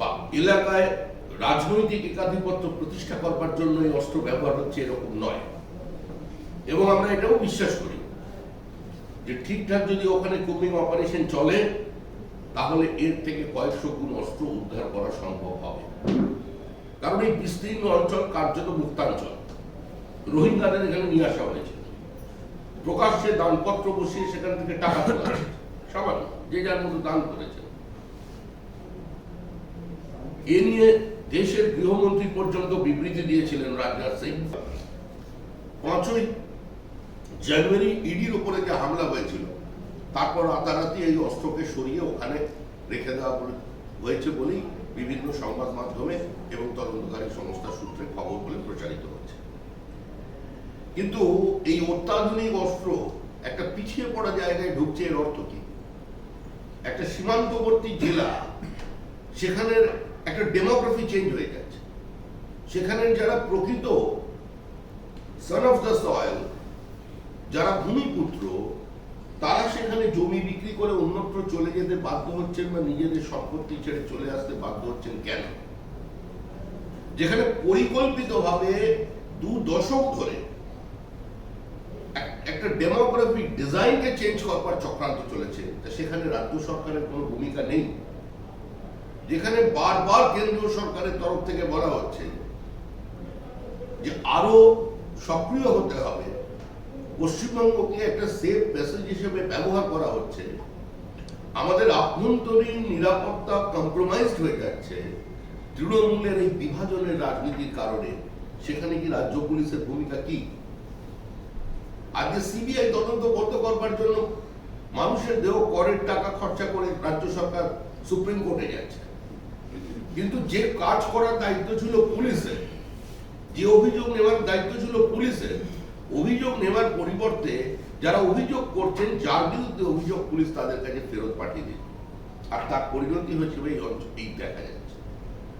বা এলাকায় রাজনৈতিক একাধিপত্য প্রতিষ্ঠা করবার জন্য এই অস্ত্র ব্যবহার হচ্ছে এরকম নয়। এবং আমরা এটাও বিশ্বাস করি যে ঠিকঠাক যদি ওখানে কুমিং অপারেশন চলে, তাহলে এর থেকে কয়েকশো গুণ অস্ত্র উদ্ধার করা সম্ভব হবে। কারণ এই বিস্তীর্ণ অঞ্চল কার্যত মুক্তাঞ্চল। রোহিঙ্গাদের এখানে নিয়ে আসা হয়েছে। প্রকাশ্যে দানপত্র বসিয়ে সেখান থেকে টাকা তোলা। সামান্য, যে যার মতো দান করেছে এ নিয়ে দেশের গৃহমন্ত্রী পর্যন্ত বিবৃতি দিয়েছিলেন রাজনাথ সিং। পাঁচই জানুয়ারি ইডির উপরে যে হামলা হয়েছিল, তারপর রাতারাতি এই অস্ত্রকে সরিয়ে ওখানে রেখে দেওয়া হয়েছে বলেই বিভিন্ন সংবাদ মাধ্যমে এবং তদন্তকারী সংস্থা সূত্রে খবর বলে প্রচারিত হচ্ছে। কিন্তু এই অত্যাধুনিক অস্ত্র একটা পিছিয়ে পড়া জায়গায় ঢুকছে এর অর্থ কি? একটা সীমান্তবর্তী জেলা, সেখানের একটা ডেমোগ্রাফি চেঞ্জ হয়ে যাচ্ছে। সেখানের যারা প্রকৃত সন অফ দ্য সয়েল যারা ভূমিপুত্র, তারা সেখানে জমি বিক্রি করে অন্যত্র চলে যেতে বাধ্য হচ্ছেন বা নিজেদের সম্পত্তি ছেড়ে চলে আসতে বাধ্য হচ্ছেন কেন? যেখানে পরিকল্পিতভাবে দু দশক ধরে একটা ডেমোগ্রাফিক ডিজাইনকে চেঞ্জ করবার চক্রান্ত চলেছে, তা সেখানে রাজ্য সরকারের কোনো ভূমিকা নেই। যেখানে বারবার কেন্দ্রীয় সরকারের তরফ থেকে বলা হচ্ছে যে আরও সক্রিয় হতে হবে, পশ্চিমবঙ্গকে একটা সেফ মেসেজ হিসেবে ব্যবহার করা হচ্ছে। আমাদের আভ্যন্তরীণ নিরাপত্তা কম্প্রোমাইজড হয়ে যাচ্ছে। তৃণমূলের এই বিভাজনের রাজনীতির কারণে। সেখানে কি রাজ্য পুলিশের ভূমিকা কি? আজকে সিবিআই তদন্ত বন্ধ করবার জন্য মানুষের দেহ করের টাকা খরচা করে রাজ্য সরকার সুপ্রিম কোর্টে যাচ্ছে। কিন্তু যে কাজ করার দায়িত্ব ছিল পুলিশের, যে অভিযোগ নেওয়ার দায়িত্ব ছিল পুলিশের, অভিযোগ নেওয়ার পরিবর্তে যারা অভিযোগ করছেন, যার বিরুদ্ধে অভিযোগ পুলিশ তাদের কাছে ফেরত পাঠিয়ে দিল। আর তার পরিণতি হয়েছে এই অঞ্চল এই দেখা যাচ্ছে